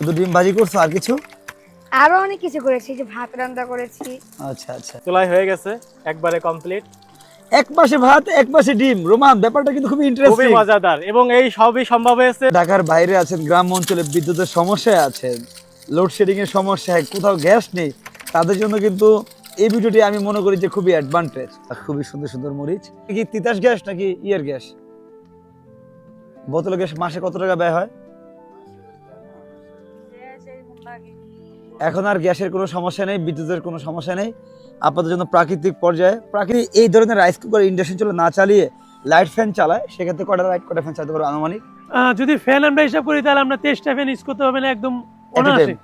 শুধু ডিম ভাজি করছ আর কিছু? আরও অনেক কিছু করেছি যে ভাত রান্না করেছি। আচ্ছা আচ্ছা। চুলাই হয়ে গেছে একবারে কমপ্লিট এক পাশে ভাত এক পাশে ডিম। রোমান ব্যাপারটা কিন্তু খুবই খুবই মজাদার এবং এই সবই সম্ভব হয়েছে। ঢাকার বাইরে আছেন গ্রাম অঞ্চলে বিদ্যুতের সমস্যায় আছেন লোডশেডিং এর সমস্যায় কোথাও গ্যাস নেই। তাদের জন্য কিন্তু এই ভিডিওটি আমি মনে করি যে খুবই অ্যাডভান্টেজ খুবই সুন্দর সুন্দর মরিচ। কি তিতাস গ্যাস নাকি ইয়ার গ্যাস বোতল গ্যাস মাসে কত টাকা ব্যয় হয়? এখন আর গ্যাসের কোনো সমস্যা নেই বিদ্যুতের কোনো সমস্যা নেই। আপাতত জন্য প্রাকৃতিক পর্যায়ে প্রাকৃতিক এই ধরনের রাইস কুকার ইন্ডাকশন চলে না চালিয়ে লাইট ফ্যান চালায় সেক্ষেত্রে কটা লাইট কটা ফ্যান চালাতে পারো আনুমানিক? যদি ফ্যান আমরা হিসাব করি তাহলে আমরা তেইশটা ফ্যান ইউজ করতে হবে না একদম অনায়াসে।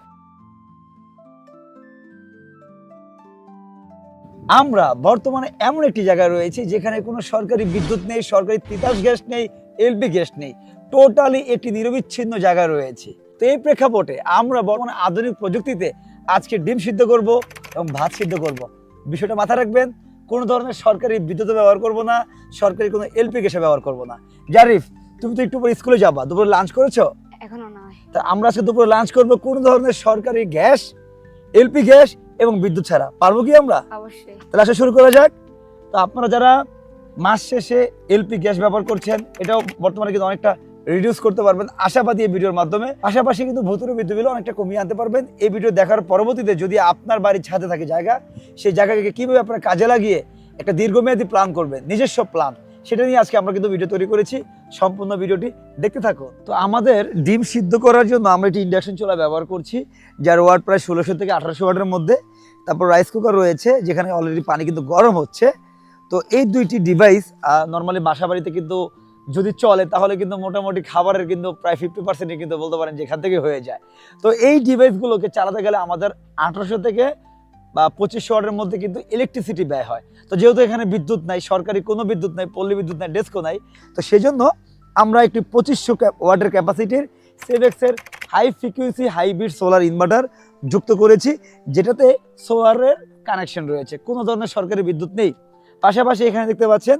আমরা বর্তমানে এমন একটি জায়গায় রয়েছি যেখানে কোনো সরকারি বিদ্যুৎ নেই সরকারি তিতাস গ্যাস নেই এলপি গ্যাস নেই। টোটালি একটি নিরবিচ্ছিন্ন জায়গায় রয়েছে। তো এই প্রেক্ষাপটে আমরা বর্তমানে আধুনিক প্রযুক্তিতে আজকে ডিম সিদ্ধ করব এবং ভাত সিদ্ধ করব। বিষয়টা মাথায় রাখবেন কোনো ধরনের সরকারি বিদ্যুৎ ব্যবহার করব না সরকারি কোনো এলপি গ্যাসে ব্যবহার করব না। জারিফ তুমি তো একটু পরে স্কুলে যাবা দুপুরে লাঞ্চ করেছ? এখনও নয়। তা আমরা আজকে দুপুরে লাঞ্চ করব কোন ধরনের সরকারি গ্যাস এলপি গ্যাস এবং বিদ্যুৎ ছাড়া। পারব কি আমরা? অবশ্যই। তাহলে আসলে শুরু করা যাক। তো আপনারা যারা মাস শেষে এলপি গ্যাস ব্যবহার করছেন এটাও বর্তমানে কিন্তু অনেকটা রিডিউস করতে পারবেন আশাবাদী এই ভিডিওর মাধ্যমে। পাশাপাশি কিন্তু ভূতুরে বিদ্যুৎ বিল অনেকটা কমিয়ে আনতে পারবেন। এই ভিডিও দেখার পরবর্তীতে যদি আপনার বাড়ির ছাদে থাকে জায়গা, সেই জায়গাকে কীভাবে আপনারা কাজে লাগিয়ে একটা দীর্ঘমেয়াদী প্ল্যান করবেন, নিজস্ব প্ল্যান সেটা নিয়ে আজকে আমরা কিন্তু ভিডিও তৈরি করেছি। সম্পূর্ণ ভিডিওটি দেখতে থাকো তো আমাদের ডিম সিদ্ধ করার জন্য আমরা একটি ইন্ডাকশন চুলা ব্যবহার করছি, যার ওয়াট প্রায় ষোলোশো থেকে আঠারোশো ওয়াটের মধ্যে। তারপর রাইস কুকার রয়েছে, যেখানে অলরেডি পানি কিন্তু গরম হচ্ছে। তো এই দুইটি ডিভাইস নর্মালি বাসা বাড়িতে কিন্তু যদি চলে, তাহলে কিন্তু মোটামুটি খাবারের কিন্তু প্রায় ফিফটি পার্সেন্টই কিন্তু বলতে পারেন যেখান থেকে হয়ে যায়। তো এই ডিভাইসগুলোকে চালাতে গেলে আমাদের আঠারোশো থেকে বা পঁচিশশো ওয়াটের মধ্যে কিন্তু ইলেকট্রিসিটি ব্যয় হয়। তো যেহেতু এখানে বিদ্যুৎ নাই, সরকারি কোনো বিদ্যুৎ নাই, পল্লী বিদ্যুৎ নাই ডেস্কো নাই, তো সেজন্য আমরা একটি পঁচিশশো ওয়াটের ক্যাপাসিটির সেভেক্সের high frequency hybrid solar inverter যুক্ত করেছি, যেটাতে সোলারের কানেকশন রয়েছে। কোনো ধরনের সরকারি বিদ্যুৎ নেই। পাশাপাশি এখানে দেখতে পাচ্ছেন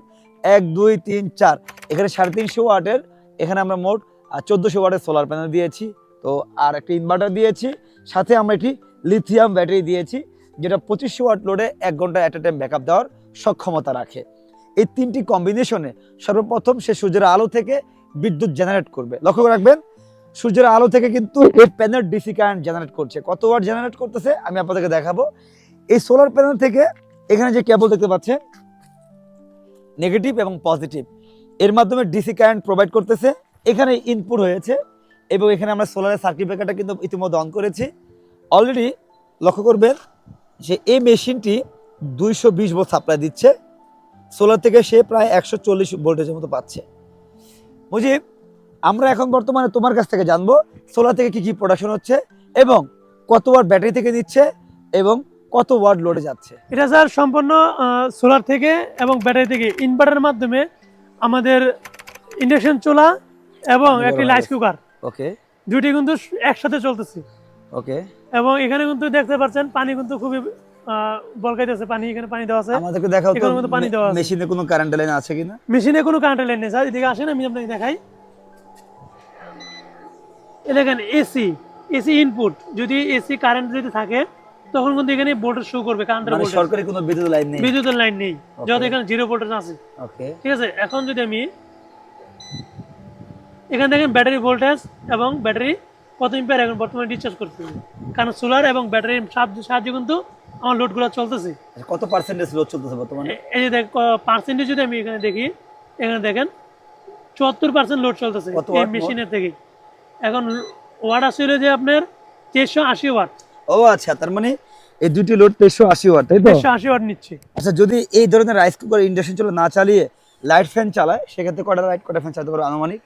এক, দুই, তিন, চার। এখানে সাড়ে তিনশো ওয়াটের, এখানে আমরা মোট চোদ্দোশো ওয়াটের সোলার প্যানেল দিয়েছি। তো আর একটা ইনভার্টার দিয়েছি। সাথে আমরা একটি লিথিয়াম ব্যাটারি দিয়েছি, যেটা পঁচিশশো ওয়াট লোডে এক ঘণ্টা অ্যাট এ টাইম ব্যাকআপ দেওয়ার সক্ষমতা রাখে। এই তিনটি কম্বিনেশনে সর্বপ্রথম সে সূর্যের আলো থেকে বিদ্যুৎ জেনারেট করবে। লক্ষ্য রাখবেন, সূর্যের আলো থেকে কিন্তু এই প্যানেল ডিসি কারেন্ট জেনারেট করছে। কত ওয়াট জেনারেট করতেছে, আমি আপনাদেরকে দেখাবো। এই সোলার প্যানেল থেকে এখানে যে কেবল দেখতে পাচ্ছেন নেগেটিভ এবং পজিটিভ এর মাধ্যমে ডিসি কারেন্ট প্রোভাইড করতেছে, এখানে ইনপুট হয়েছে এবং এখানে আমরা সোলারের সার্কিট ব্রেকারটা কিন্তু ইতিমধ্যে অন করেছি। অলরেডি লক্ষ্য করবেন যে এই মেশিনটি দুইশো বিশ ভোল্ট সাপ্লাই দিচ্ছে সোলার থেকে সে প্রায় একশো চল্লিশ ভোল্টেজের মতো পাচ্ছে। মুজিব, আমরা এখন বর্তমানে তোমার কাছ থেকে জানব সোলার থেকে কি কি প্রোডাকশন হচ্ছে এবং কত ওয়াট ব্যাটারি থেকে নিচ্ছে এবং কত ওয়াট লোডে যাচ্ছে? এটা স্যার সম্পূর্ণ সোলার থেকে এবং ব্যাটারি থেকে ইনভার্টারের মাধ্যমে আমাদের ইন্ডাকশন চুলা এবং একটি রাইস কুকার ওকে। দুটি কিন্তু একসাথে চলতেছে। ওকে। এবং এখানে কিন্তু দেখতে পাচ্ছেন পানি কিন্তু খুবই বলকাইতেছে পানি এখানে পানি দেওয়া আছে। আমাদেরকে দেখাও তো মধ্যে পানি দেওয়া আছে। মেশিনে কোনো কারেন্ট লাইন আছে কিনা? মেশিনে কোনো কারেন্ট লাইন নেই। স্যার এদিকে আসেন আমি আপনাকে দেখাই। দেখেন এসি এসি ইনপুট যদি এসি কারেন্ট যদি থাকে তখন কিন্তু এখানে ভোল্টেজ শো করবে কারেন্টের মানে ভোল্টেজ। সরকারি কোনো বিদ্যুৎ লাইন নেই। বিদ্যুতের লাইন নেই। যত এখানে জিরো ভোল্টেজ আছে। ওকে ঠিক আছে? এখন যদি আমি এখানে দেখেন ব্যাটারি ভোল্টেজ এবং ব্যাটারি কত এম্পিয়ার এখন বর্তমানে ডিসচার্জ করতেছে কারণ সোলার এবং ব্যাটারির সাহায্যে সাহায্যে কিন্তু আমার লোডগুলো চলতেছে। আচ্ছা, কত পার্সেন্টেজ লোড চলতেছে বর্তমানে? এই যে দেখ পার্সেন্টেজ যদি আমি এখানে দেখি এখানে দেখেন চুয়াত্তর পার্সেন্ট লোড চলতেছে এই মেশিনের থেকে। এখন ওয়াট আসলে যে আপনার তেইশশো আশি ওয়াট ও আচ্ছা তার মানে এই দুটি লোড তেইশশো আশি ওয়াট তাই তো? তেইশশো আশি ওয়াট নিচ্ছে। আচ্ছা যদি এই ধরনের রাইস কুকার ইন্ডাকশন চলে না চালিয়ে লাইট ফ্যান চালায় সেক্ষেত্রে কটা লাইট কটা ফ্যান চালাতে পারো আনুমানিক?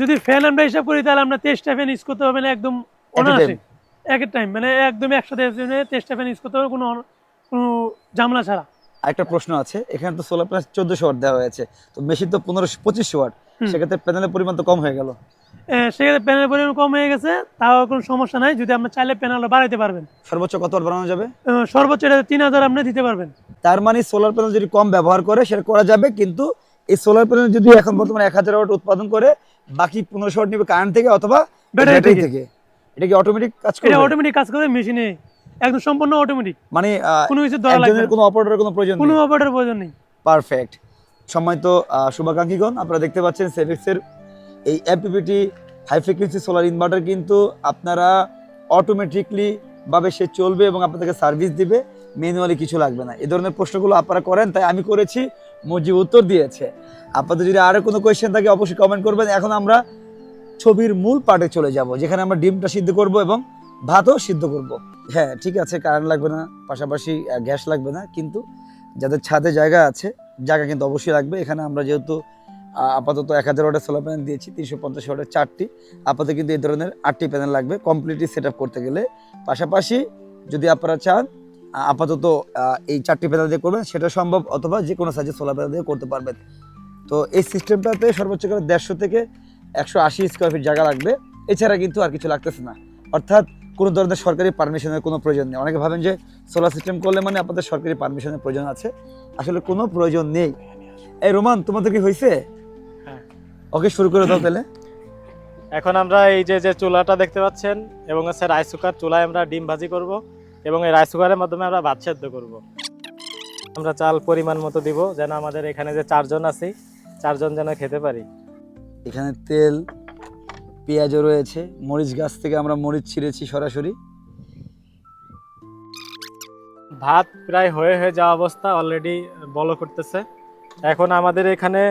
যদি ফ্যান আমরা হিসাব করি তাহলে আমরা তেইশটা ফ্যান ইউজ করতে না একদম অনায়াসে। এক টাইম মানে একদম একসাথে তেইশটা ফ্যান ইউজ করতে হবে কোনো কোনো ঝামেলা ছাড়া। একটা প্রশ্ন আছে এখানে তো সোলার প্লাস চোদ্দশো ওয়াট দেওয়া হয়েছে তো মেশিন তো পনেরোশো পঁচিশশো ওয়াট সেক্ষেত্রে প্যানেলের পরিমাণ তো কম হয়ে গেল। সেক্ষেত্রে প্যানেলের পরিমাণ কম হয়ে গেছে তাও কোনো সমস্যা নাই যদি আপনি চাইলে প্যানেল বাড়াইতে পারবেন। সর্বোচ্চ বানানো যাবে? সর্বোচ্চ এটা তিন হাজার আপনি দিতে পারবেন। তার মানে সোলার প্যানেল যদি কম ব্যবহার করে সেটা করা যাবে কিন্তু এই সোলার প্যানেল যদি এখন বর্তমানে এক হাজার ওয়াট উৎপাদন করে বাকি পনেরোশো ওয়াট নিবে কারেন্ট থেকে অথবা ব্যাটারি থেকে। এটা কি অটোমেটিক কাজ এটা অটোমেটিক কাজ করে মেশিনে একদম সম্পূর্ণ অটোমেটিক মানে কোনো কিছু ধরা লাগবে কোনো অপারেটরের কোনো প্রয়োজন কোনো নেই। অপারেটর প্রয়োজন নেই। পারফেক্ট সম্মানিত শুভাকাঙ্ক্ষীগণ আপনারা দেখতে পাচ্ছেন সেভিক্সের এই MPPT high frequency solar inverter কিন্তু আপনারা অটোমেটিকলি ভাবে সে চলবে এবং আপনাদেরকে সার্ভিস দিবে ম্যানুয়ালি কিছু লাগবে না। এই ধরনের প্রশ্নগুলো আপনারা করেন, তাই আমি করেছি মজিব উত্তর দিয়েছে। আপনাদের যদি আরও কোনো কোয়েশ্চেন থাকে, অবশ্যই কমেন্ট করবেন। এখন আমরা ছবির মূল পার্টে চলে যাব, যেখানে আমরা ডিমটা সিদ্ধ করব এবং ভাতও সিদ্ধ করব। হ্যাঁ ঠিক আছে কারেন্ট লাগবে না, পাশাপাশি গ্যাস লাগবে না, কিন্তু যাদের ছাদে জায়গা আছে, জায়গা কিন্তু অবশ্যই লাগবে। এখানে আমরা যেহেতু আপাতত এক হাজার ওয়াটের সোলার প্যানেল দিয়েছি, তিনশো পঞ্চাশ ওয়াটের চারটি। আপাতত কিন্তু এই ধরনের আটটি প্যানেল লাগবে কমপ্লিটলি সেট করতে গেলে। পাশাপাশি যদি আপনারা চান আপাতত এই চারটি প্যানেল দিয়ে করবেন, সেটা সম্ভব অথবা যে কোনো সাইজের সোলার প্যানেল দিয়ে করতে পারবেন। তো এই সিস্টেমটাতে সর্বোচ্চ করে দেড়শো থেকে একশো আশি স্কোয়ার ফিট জায়গা লাগবে। এছাড়া কিন্তু আর কিছু লাগতেছে না। অর্থাৎ কোনো ধরনের সরকারি পারমিশনের কোনো প্রয়োজন নেই। অনেকে ভাবেন যে সোলার সিস্টেম করলে মানে আপনাদের সরকারি পারমিশনের প্রয়োজন আছে। আসলে কোনো প্রয়োজন নেই। এই রোমান, তোমাদের কি হয়েছে? হ্যাঁ। ওকে শুরু করে দাও তাহলে। এখন আমরা এই যে যে চুলাটা দেখতে পাচ্ছেন এবং হচ্ছে রাইস কুকার চুলায় আমরা ডিম ভাজি করব এবং এই রাইস কুকারের মাধ্যমে আমরা ভাত সেদ্ধ করব। আমরা চাল পরিমাণ মতো দিব যেন আমাদের এখানে যে চারজন আছি চারজন যেন খেতে পারি। এখানে তেল পেঁয়াজও রয়েছে। মরিচ গাছ থেকে আমরা মরিচ ছিঁড়েছি সরাসরি। ভাত প্রায় হয়ে হয়ে যাওয়া অবস্থা অলরেডি বলো করতেছে। এখন আমাদের এখানে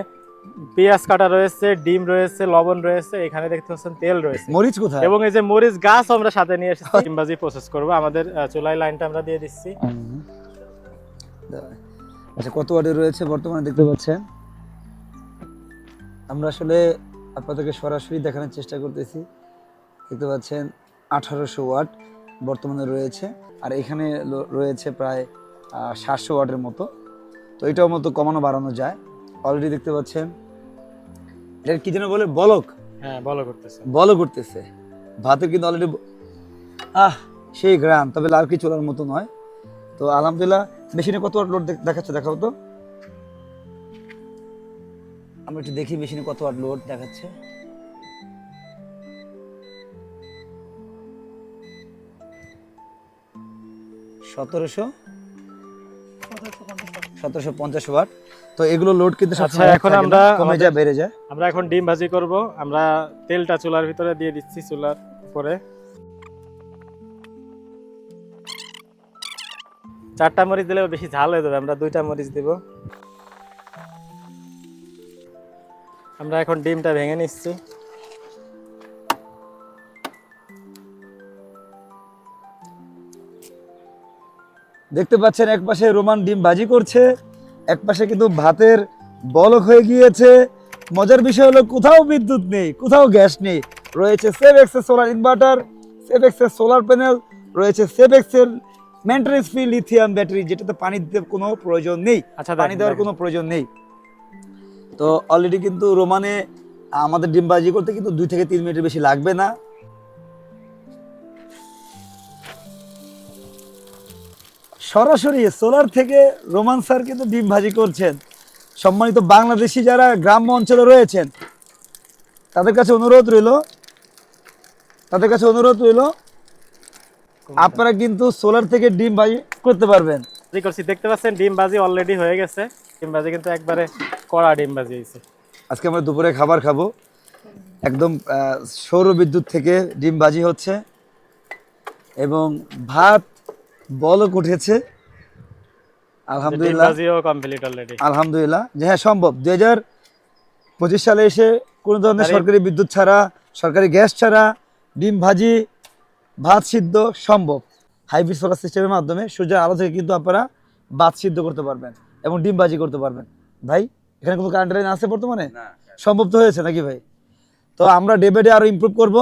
পেঁয়াজ কাটা রয়েছে ডিম রয়েছে লবণ রয়েছে এখানে দেখতে পাচ্ছেন তেল রয়েছে। মরিচ কোথায়? এবং এই যে মরিচ গাছ আমরা সাথে নিয়ে এসেছি ডিম ভাজি প্রসেস করব। আমাদের চুলাই লাইনটা আমরা দিয়ে দিচ্ছি। আচ্ছা কত ওয়াটের রয়েছে বর্তমানে দেখতে পাচ্ছেন? আমরা আসলে আপনাদেরকে সরাসরি দেখানোর চেষ্টা করতেছি। দেখতে পাচ্ছেন আঠারোশো ওয়াট বর্তমানে রয়েছে। আর এখানে রয়েছে প্রায় সাতশো ওয়াটের মতো। তো এটাও মতো কমানো বাড়ানো যায়। অলরেডি দেখতে পাচ্ছেন। এটা কি যেন বলে? বলক। হ্যাঁ বলো করতেছে বলও করতেছে ভাতের কিন্তু অলরেডি আহ সেই গ্রাম তবে লাল কি চলার মতো নয়। তো আলহামদুলিল্লাহ মেশিনে কত ওয়াট লোড দেখাচ্ছে দেখাও তো। আমরা একটু দেখি মেশিনে কত ওয়াট লোড দেখাচ্ছে। সতেরোশো সতেরোশো পঞ্চাশ ওয়াট। তো এগুলো লোড কিন্তু আচ্ছা, সবসময় এখন আমরা কমে যায় বেড়ে যায়। আমরা এখন ডিম ভাজি করব। আমরা তেলটা চুলার ভিতরে দিয়ে দিচ্ছি চুলার উপরে। চারটা মরিচ দিলে বেশি ঝাল হয়ে যাবে আমরা দুইটা মরিচ দিব। আমরা এখন ডিমটা ভেঙে নিচ্ছি। দেখতে পাচ্ছেন এক পাশে রোমান ডিম ভাজি করছে এক পাশে কিন্তু ভাতের বলক হয়ে গিয়েছে। মজার বিষয় হলো কোথাও বিদ্যুৎ নেই কোথাও গ্যাস নেই। রয়েছে সেভেক্সের সোলার ইনভার্টার সেভেক্সের সোলার প্যানেল রয়েছে সেভেক্সের মেনটেন্স ফ্রি লিথিয়াম ব্যাটারি যেটাতে পানি দিতে কোনো প্রয়োজন নেই। আচ্ছা পানি দেওয়ার কোনো প্রয়োজন নেই। তো অলরেডি কিন্তু রোমানে আমাদের ডিম ভাজি করতে কিন্তু দুই থেকে তিন মিনিটের বেশি লাগবে না। সরাসরি সোলার থেকে রোমান স্যার কিন্তু ডিম ভাজি করছেন। সম্মানিত বাংলাদেশি যারা গ্রাম্য অঞ্চলে রয়েছেন তাদের কাছে অনুরোধ রইল তাদের কাছে অনুরোধ রইল আপনারা কিন্তু সোলার থেকে ডিম ভাজি করতে পারবেন। করছি। দেখতে পাচ্ছেন ডিম ভাজি অলরেডি হয়ে গেছে। ডিম ভাজি কিন্তু একবারে কড়া ডিম ভাজি হয়েছে। আজকে আমরা দুপুরে খাবার খাব। একদম সৌর বিদ্যুৎ থেকে ডিম ভাজি হচ্ছে এবং ভাত বলক উঠেছে। আলহামদুলিল্লাহ। কমপ্লিট অলরেডি আলহামদুলিল্লাহ। যে হ্যাঁ সম্ভব। দুই হাজার পঁচিশ সালে এসে কোনো ধরনের সরকারি বিদ্যুৎ ছাড়া সরকারি গ্যাস ছাড়া ডিম ভাজি ভাত সিদ্ধ সম্ভব। হাইব্রিড সোলার সিস্টেমের মাধ্যমে সূর্যের আলো থেকে কিন্তু আপনারা ভাত সিদ্ধ করতে পারবেন এবং ডিম ভাজি করতে পারবেন। ভাই এখানে কোনো কারেন্ট লাইন আছে বর্তমানে? সম্ভব তো হয়েছে নাকি ভাই? তো আমরা ডে বাই ডে আরও ইমপ্রুভ করব।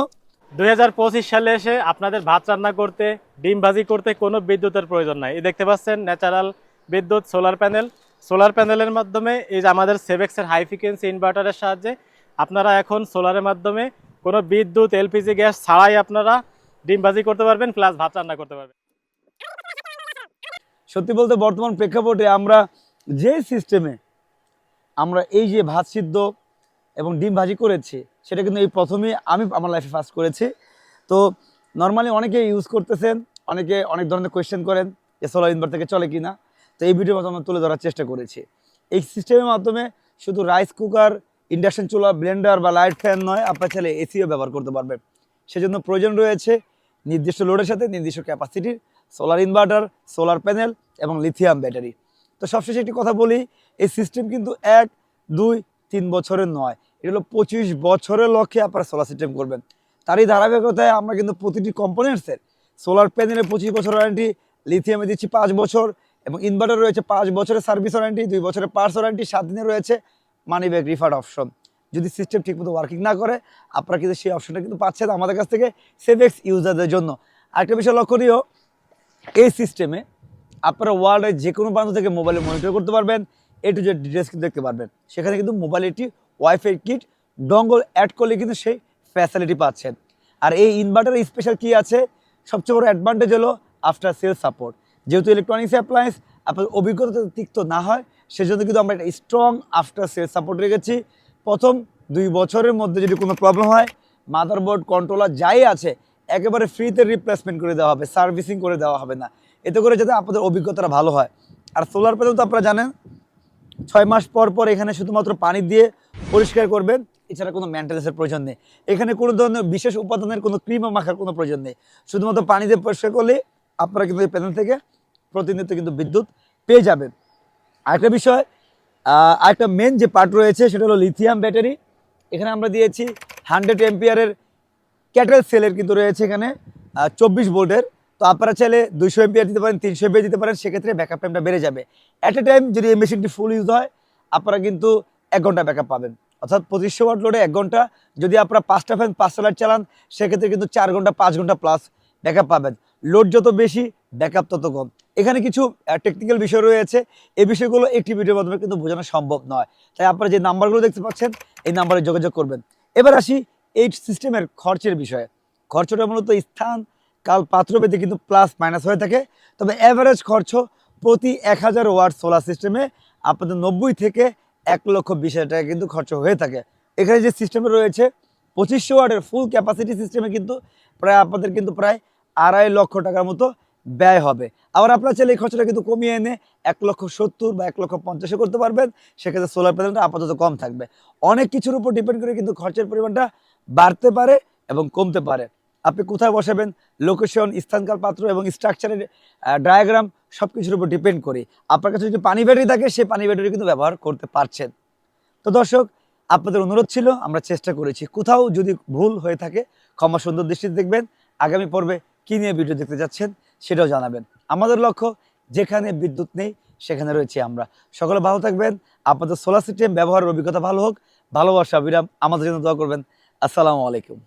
দু হাজার পঁচিশ সালে এসে আপনাদের ভাত রান্না করতে, ডিম ভাজি করতে কোনো বিদ্যুতের প্রয়োজন নাই। এই দেখতে পাচ্ছেন ন্যাচারাল বিদ্যুৎ সোলার প্যানেল। সোলার প্যানেলের মাধ্যমে এই যে আমাদের সেভেক্সের হাই ফ্রিকোয়েন্সি ইনভার্টারের সাহায্যে আপনারা এখন সোলারের মাধ্যমে কোনো বিদ্যুৎ, এলপিজি, গ্যাস ছাড়াই আপনারা ডিম ভাজি করতে পারবেন প্লাস ভাত রান্না করতে পারবেন। সত্যি বলতে বর্তমান প্রেক্ষাপটে আমরা যে সিস্টেমে আমরা এই যে ভাত সিদ্ধ এবং ডিম ভাজি করেছি, সেটা কিন্তু এই প্রথমেই আমি আমার লাইফে ফার্স্ট করেছি। তো নর্মালি অনেকে ইউজ করতেছেন, অনেকে অনেক ধরনের কোয়েশ্চেন করেন যে সোলার ইনভার্টার থেকে চলে কি না তো এই ভিডিওর মাধ্যমে তুলে ধরার চেষ্টা করেছি। এই সিস্টেমের মাধ্যমে শুধু রাইস কুকার ইন্ডাকশন চুলা ব্লেন্ডার বা লাইট ফ্যান নয়, আপনার ছেলে এসিও ব্যবহার করতে পারবেন। সেজন্য প্রয়োজন রয়েছে নির্দিষ্ট লোডের সাথে নির্দিষ্ট ক্যাপাসিটির সোলার ইনভার্টার সোলার প্যানেল এবং লিথিয়াম ব্যাটারি তো সবশেষে একটি কথা বলি, এই সিস্টেম কিন্তু এক, দুই তিন বছরের নয়। এটা হলো পঁচিশ বছরের লক্ষ্যে আপনারা সোলার সিস্টেম করবেন। তারই ধারাবাহিকতায় আমরা কিন্তু প্রতিটি কম্পোনেন্টসের সোলার প্যানেলে পঁচিশ বছর ওয়ারেন্টি লিথিয়ামে দিচ্ছি পাঁচ বছর এবং ইনভার্টার রয়েছে পাঁচ বছরের সার্ভিস ওয়ারেন্টি দুই বছরের পার্টস ওয়ারেন্টি সাত দিনে রয়েছে মানি ব্যাক রিফান্ড অপশন যদি সিস্টেম ঠিকমতো ওয়ার্কিং না করে, আপনারা কিন্তু সেই অপশনটা কিন্তু পাচ্ছেন আমাদের কাছ থেকে সেভেক্স ইউজারদের জন্য। আরেকটা বিষয় লক্ষণীয়, এই সিস্টেমে আপনারা ওয়ার্ল্ডের যে কোনো প্রান্ত থেকে মোবাইলে মনিটর করতে পারবেন। এ টু জেড ডিটেলস কিন্তু দেখতে পারবেন। সেখানে কিন্তু মোবাইলে একটি ওয়াইফাই কিট ডঙ্গল অ্যাড করলে কিন্তু সেই ফ্যাসিলিটি পাচ্ছেন। আর এই ইনভার্টারের স্পেশাল কি আছে। সবচেয়ে বড় অ্যাডভান্টেজ হলো আফটার সেল সাপোর্ট যেহেতু ইলেকট্রনিক্স অ্যাপ্লায়েন্স আপনার অভিজ্ঞতা তিক্ত না হয়, সেজন্য কিন্তু আমরা একটা স্ট্রং আফটার সেল সাপোর্ট রেখেছি। প্রথম দুই বছরের মধ্যে যদি কোনো প্রবলেম হয় মাদারবোর্ড কন্ট্রোলার যাই আছে, একেবারে ফ্রিতে রিপ্লেসমেন্ট করে দেওয়া হবে সার্ভিসিং করে দেওয়া হবে না। এতে করে যাতে আপনাদের অভিজ্ঞতাটা ভালো হয়। আর সোলার প্যানেল তো আপনারা জানেন ছয় মাস পর পর এখানে শুধুমাত্র পানি দিয়ে পরিষ্কার করবেন, এছাড়া কোনো মেনটেন্সের প্রয়োজন নেই। এখানে কোনো ধরনের বিশেষ উপাদানের কোনো ক্রিমও মাখার কোনো প্রয়োজন নেই। শুধুমাত্র পানি দিয়ে পরিষ্কার করলে আপনারা কিন্তু এই প্যানেল থেকে প্রতিনিয়ত কিন্তু বিদ্যুৎ পেয়ে যাবেন। আরেকটা বিষয় আরেকটা মেন যে পার্ট রয়েছে, সেটা হলো লিথিয়াম ব্যাটারি এখানে আমরা দিয়েছি হান্ড্রেড এম্পিয়ারের ক্যাটেল সেলের কিন্তু রয়েছে এখানে চব্বিশ ভোল্টের তো আপনারা চাইলে দুইশো এম্পিয়ার দিতে পারেন, তিনশো এম্পিয়ার দিতে পারেন, সেক্ষেত্রে ব্যাকআপ টাইমটা বেড়ে যাবে। অ্যাট এ টাইম যদি এই মেশিনটি ফুল ইউজ হয়, আপনারা কিন্তু এক ঘণ্টা ব্যাকআপ পাবেন। অর্থাৎ পঁচিশশো ওয়াট লোডে এক ঘণ্টা। যদি আপনারা পাঁচটা ফ্যান পাঁচটা লাইট চালান, সেক্ষেত্রে কিন্তু চার ঘণ্টা, পাঁচ ঘণ্টা প্লাস ব্যাকআপ পাবেন। লোড যত বেশি ব্যাকআপ তত কম। এখানে কিছু টেকনিক্যাল বিষয় রয়েছে। এই বিষয়গুলো একটি ভিডিওর মাধ্যমে কিন্তু বোঝানো সম্ভব নয়। তাই আপনারা যে নাম্বারগুলো দেখতে পাচ্ছেন, এই নাম্বারে যোগাযোগ করবেন। এবার আসি এই সিস্টেমের খরচের বিষয়ে। খরচটা মূলত স্থান কাল পাত্রভেদে কিন্তু প্লাস মাইনাস হয়ে থাকে। তবে অ্যাভারেজ খরচ প্রতি এক হাজার ওয়াট সোলার সিস্টেমে আপনাদের নব্বই থেকে এক লক্ষ বিশ হাজার টাকা কিন্তু খরচ হয়ে থাকে। এখানে যে সিস্টেমে রয়েছে, পঁচিশশো ওয়াটের ফুল ক্যাপাসিটি সিস্টেমে কিন্তু প্রায় আপনাদের কিন্তু প্রায় আড়াই লক্ষ টাকার মতো ব্যয় হবে। আবার আপনারা চাইলে এই খরচটা কিন্তু কমিয়ে এনে এক লক্ষ সত্তর বা এক লক্ষ পঞ্চাশে করতে পারবেন। সেক্ষেত্রে সোলার প্যানেলটা আপাতত কম থাকবে। অনেক কিছুর উপর ডিপেন্ড করে কিন্তু খরচের পরিমাণটা বাড়তে পারে এবং কমতে পারে। আপনি কোথায় বসাবেন? লোকেশন স্থানকাল পাত্র এবং স্ট্রাকচারের ডায়াগ্রাম সব কিছুর উপর ডিপেন্ড করে। আপনার কাছে যদি পানি ব্যাটারি থাকে, সেই পানি ব্যাটারি কিন্তু ব্যবহার করতে পারছেন। তো দর্শক, আপনাদের অনুরোধ ছিল, আমরা চেষ্টা করেছি। কোথাও যদি ভুল হয়ে থাকে, ক্ষমা সুন্দর দৃষ্টিতে দেখবেন। আগামী পর্বে কী নিয়ে ভিডিও দেখতে যাচ্ছেন, সেটাও জানাবেন। আমাদের লক্ষ্য, যেখানে বিদ্যুৎ নেই, সেখানে রয়েছে আমরা। সকলে ভালো থাকবেন। আপনাদের সোলার সিস্টেম ব্যবহারের অভিজ্ঞতা ভালো হোক। ভালোবাসা, বিরাম। আমাদের জন্য দোয়া করবেন। আসসালামু আলাইকুম।